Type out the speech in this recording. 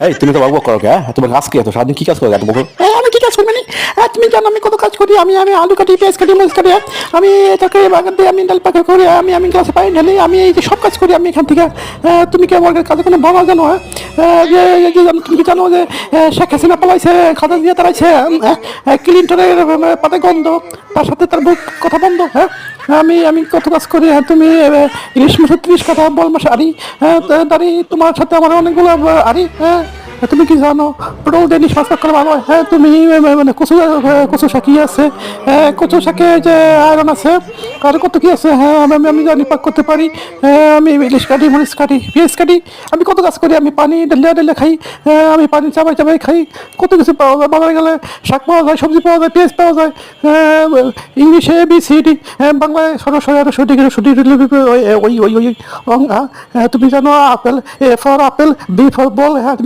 এই তুমি তো বকবক করো কে? তোমার কাজ কি এত সারাদিন কি কাজ করো এত বকো? হ্যাঁ, আমি কি কাজ করি মানে? তুমি জানো আমি কত কাজ করি? আমি আমি আলু কাটি পেঁয়াজ কাটি মাছ কাটি হ্যাঁ। আমি তরকারি বাগান দিয়ে আমি ডাল পাকা করি আমি আমি গ্লাসে পানি ঢালি আমি এই যে সব কাজ করি আমি এখান থেকে। তুমি কি আমার কাজে কোনো ভালো জানো হ্যাঁ? যে তুমি কি জানো যে শেখ হাসিনা পালাইছে খাদা দিয়ে তারাইছে হ্যাঁ, ক্লিনটনের পাতে গন্ধ তার সাথে তার বুক কথা বন্ধ হ্যাঁ? আমি আমি কত কাজ করি হ্যাঁ? তুমি ইলিশ মাসে ত্রিশ কথা বল মাসে হ্যাঁ? তা- দাঁড়ি তোমার সাথে আমার অনেকগুলো আরি হ্যাঁ? তুমি কি জানো পটল দিয়ে নিঃশ্বাস করে ভালো হ্যাঁ তুমি মানে কচু কচু শাকি আছে হ্যাঁ কচু শাকে যে আয়রন আছে আর কত কি আছে হ্যাঁ আমি আমি- জানি পাক করতে পারি হ্যাঁ আমি ইলিশ কাটি মরিচ কাটি পেঁয়াজ কাটি আমি কত কাজ করি আমি পানি ডেলে ডেলে খাই হ্যাঁ আমি পানি চাবাই চাবাই খাই কত কিছু পাওয়া যায় বাজারে গেলে শাক পাওয়া যায় সবজি পাওয়া যায় পেঁয়াজ পাওয়া যায় হ্যাঁ, ইংলিশে বি সি ডি হ্যাঁ বাংলায় সরাসরি আরও সঠিক সঠিক ওই ওই ওই ওই হ্যাঁ, তুমি জানো apple A for apple B for ball হ্যাঁ